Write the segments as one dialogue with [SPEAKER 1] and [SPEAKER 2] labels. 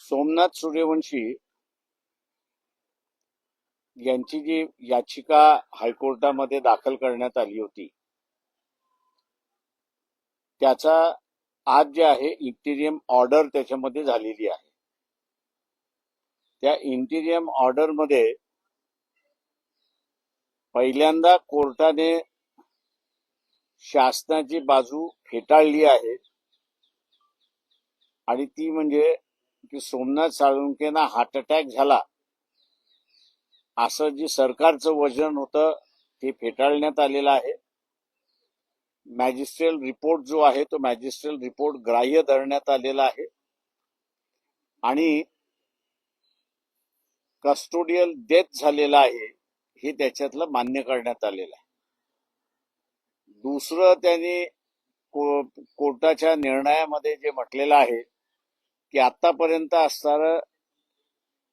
[SPEAKER 1] सोमनाथ सूर्यवंशी यांची जी याचिका हायकोर्टामध्ये दाखल करण्यात आली होती त्याचा आज जे आहे इंटिरियम ऑर्डर त्याच्यामध्ये झालेली आहे. त्या इंटिरियम ऑर्डरमध्ये पहिल्यांदा कोर्टाने शासनाची बाजू फेटाळली आहे आणि ती म्हणजे की सोमनाथ साळुंकेना हार्ट अटॅक झाला. असं जे सरकारचं वजन होतं ते फेटाळण्यात आलेलं आहे. मॅजिस्ट्रेल रिपोर्ट जो आहे तो मॅजिस्ट्रेल रिपोर्ट ग्राह्य धरण्यात आलेला आहे. आणि कस्टोडियल डेथ झालेला आहे हे त्याच्यातलं मान्य करण्यात आलेलं आहे. दुसरं त्यांनी कोर्टाच्या निर्णयामध्ये जे म्हटलेलं आहे की आतापर्यंत असणारं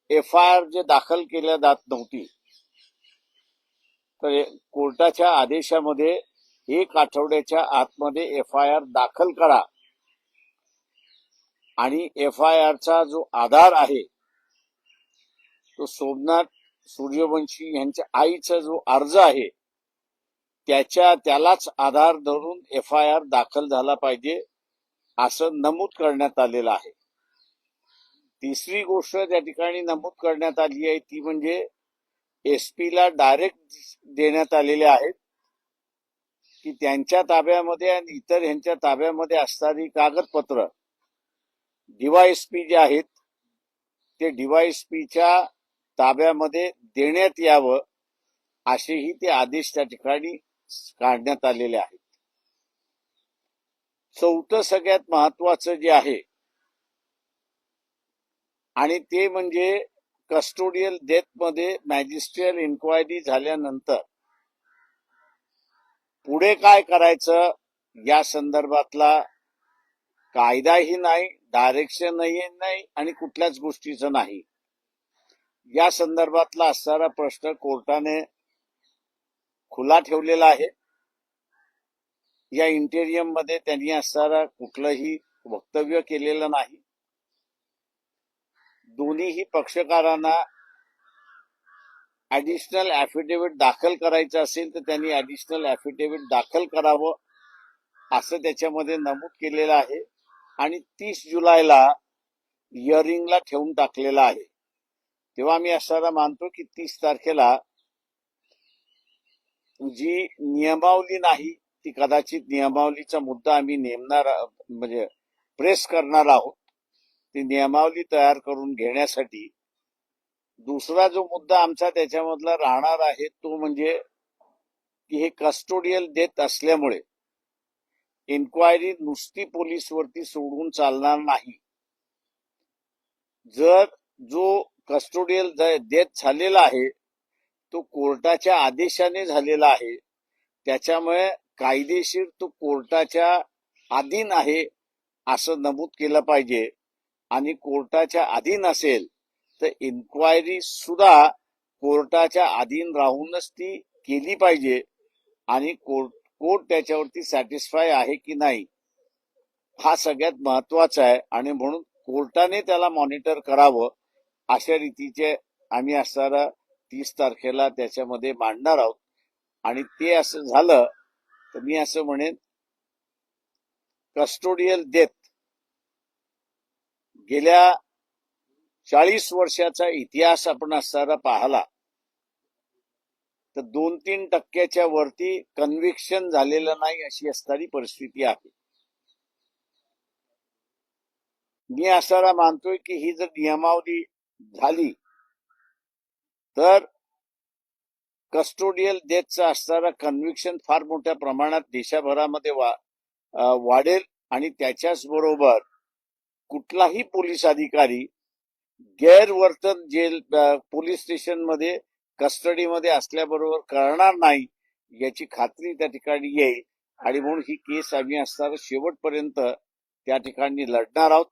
[SPEAKER 1] एफ आय आर जे दाखल केल्या जात नव्हती तर कोर्टाच्या आदेशामध्ये एक आठवड्याच्या आतमध्ये एफ आय आर दाखल करा. आणि एफ आय आरचा जो आधार आहे तो सोमनाथ सूर्यवंशी यांच्या आईचा जो अर्ज आहे त्याच्या त्यालाच आधार धरून एफ आय आर दाखल झाला पाहिजे असं नमूद करण्यात आलेलं आहे. तिसरी गोष्ट त्या ठिकाणी नमूद करण्यात आली आहे ती म्हणजे एसपीला डायरेक्ट देण्यात आलेले आहेत की त्यांच्या ताब्यामध्ये आणि इतर ह्यांच्या ताब्यामध्ये असणारी कागदपत्र. डीवायएसपी जे आहेत ते डीवायएसपीच्या ताब्यामध्ये देण्यात यावं असेही ते आदेश त्या ठिकाणी काढण्यात आलेले आहेत. चौथं सगळ्यात महत्वाचं जे आहे आणि ते म्हणजे कस्टोडियल डेथमध्ये मॅजिस्ट्रियल इन्क्वायरी झाल्यानंतर पुढे काय करायचं? या संदर्भातला कायदाही नाही डायरेक्शनही नाही आणि कुठल्याच गोष्टीचं नाही. या संदर्भातला असणारा प्रश्न कोर्टाने खुला ठेवलेला आहे. या इंटेरियममध्ये त्यांनी असणारा कुठलंही वक्तव्य केलेलं नाही. दोन्हीही पक्षकारांना ऍडिशनल ऍफिडेव्हिट दाखल करायचं असेल तर त्यांनी ऍडिशनल ऍफिडेव्हिट दाखल करावं असं त्याच्यामध्ये नमूद केलेलं आहे. आणि तीस जुलैला हिअरिंगला ठेवून टाकलेलं आहे. तेव्हा मी असायला मानतो की तीस तारखेला जी नियमावली नाही ती कदाचित नियमावलीचा मुद्दा आम्ही नेमणार म्हणजे प्रेस करणार आहोत. ती नियमावली तयार करून घेण्यासाठी दुसरा जो मुद्दा आमचा त्याच्यामधला राहणार आहे तो म्हणजे की हे कस्टोडियल देत असल्यामुळे इन्क्वायरी नुसती पोलीसवरती सोडून चालणार नाही. जर जो कस्टोडियल डेथ झालेला आहे तो कोर्टाच्या आदेशाने झालेला आहे त्याच्यामुळे कायदेशीर तो कोर्टाच्या अधीन आहे असं नमूद केलं पाहिजे. आणि कोर्टाच्या अधीन असेल तर इन्क्वायरी सुद्धा कोर्टाच्या अधीन राहूनच ती केली पाहिजे आणि कोर्ट कोर्ट त्याच्यावरती सॅटिस्फाय आहे की नाही हा सगळ्यात महत्त्वाचा आहे. आणि म्हणून कोर्टाने त्याला मॉनिटर करावं अशा रीतीचे आम्ही असणारा तीस तारखेला त्याच्यामध्ये मांडणार आहोत. आणि ते असं झालं तर मी असं म्हणेन कस्टोडियल डेथ गेल्या चाळीस वर्षाचा इतिहास आपण असणारा पाहला तर दोन तीन टक्क्याच्या वरती कन्व्हिक्शन झालेलं नाही अशी असणारी परिस्थिती आहे. मी असणारा मानतोय की ही जर नियमावली झाली तर कस्टोडियल डेथचा असणारा कन्व्हिक्शन फार मोठ्या प्रमाणात देशभरामध्ये वा वाढेल आणि त्याच्याच बरोबर कुठलाही पोलीस अधिकारी गैरवर्तन जेल पोलीस स्टेशनमध्ये कस्टडीमध्ये असल्याबरोबर करणार नाही याची खात्री त्या ठिकाणी येईल. आणि म्हणून ही केस आम्ही असणार शेवटपर्यंत त्या ठिकाणी लढणार आहोत.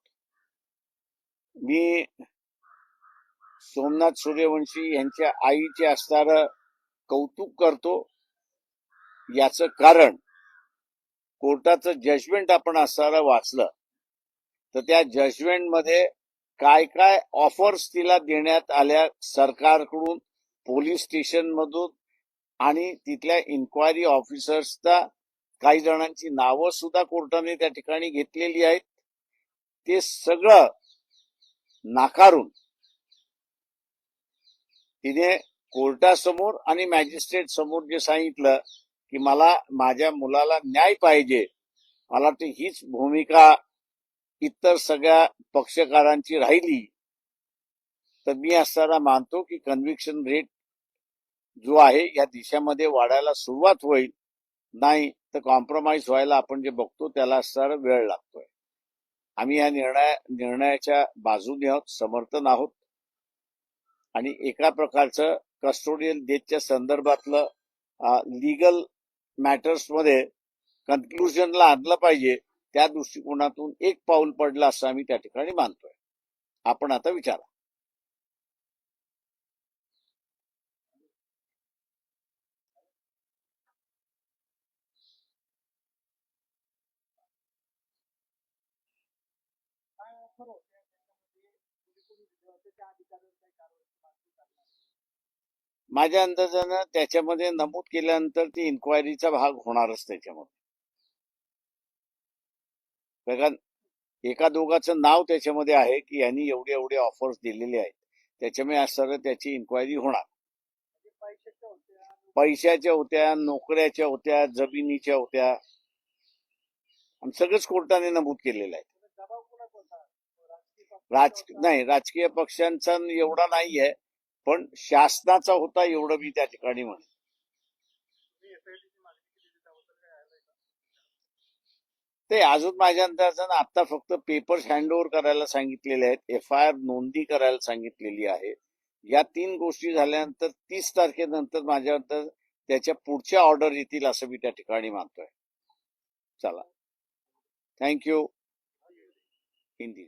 [SPEAKER 1] मी सोमनाथ सूर्यवंशी यांच्या आईचे असणार कौतुक करतो. याचं कारण कोर्टाचं जजमेंट आपण असणार वाचलं. तर त्या जजमेंटमध्ये काय काय ऑफर्स तिला देण्यात आल्या सरकारकडून पोलीस स्टेशन मधून आणि तिथल्या इन्क्वायरी ऑफिसर्सचा काही जणांची नावं सुद्धा कोर्टाने त्या ठिकाणी घेतलेली आहेत. ते सगळं नाकारून तिने कोर्टासमोर आणि मॅजिस्ट्रेट समोर जे सांगितलं की मला माझ्या मुलाला न्याय पाहिजे मला वाटतं हीच भूमिका इतर सगळ्या पक्षकारांची राहिली तर मी असताना मानतो की कन्व्हिक्शन रेट जो आहे या दिशेमध्ये वाढायला सुरुवात होईल. नाही तर कॉम्प्रोमाइज व्हायला आपण जे बघतो त्याला असणारा वेळ लागतोय. आम्ही या निर्णय निर्णयाच्या बाजूने आहोत समर्थन आहोत. आणि एका प्रकारचं कस्टोडियल डेथच्या संदर्भातलं लिगल मॅटर्समध्ये कन्क्लुजनला आणलं पाहिजे. त्या दृष्टिकोनातून एक पाऊल पडलं असं आम्ही त्या ठिकाणी मानतोय. आपण आता विचारा. माझ्या अंदाजानं त्याच्यामध्ये नमूद केल्यानंतर ती इन्क्वायरीचा भाग होणारच त्याच्यामध्ये. कारण एका दोघाचं नाव त्याच्यामध्ये आहे की यांनी एवढे एवढे ऑफर्स दिलेले आहेत. त्याच्यामुळे आज सगळं त्याची इन्क्वायरी होणार. पैशाच्या होत्या नोकऱ्याच्या होत्या जमिनीच्या होत्या. आणि सगळंच कोर्टाने नमूद केलेलं आहे. राज नाही राजकीय पक्षांचा एवढा नाही आहे पण शासनाचा होता एवढं मी त्या ठिकाणी म्हणतो ते अजून माझ्या अंदाजानं आता फक्त पेपर्स हँडओव्हर करायला सांगितलेले आहेत एफ आय आर नोंदी करायला सांगितलेली आहे. या तीन गोष्टी झाल्यानंतर तीस तारखेनंतर माझ्या अंदाज त्याच्या पुढच्या ऑर्डर येतील असं मी त्या ठिकाणी मानतोय. चला. थँक्यू हिंदी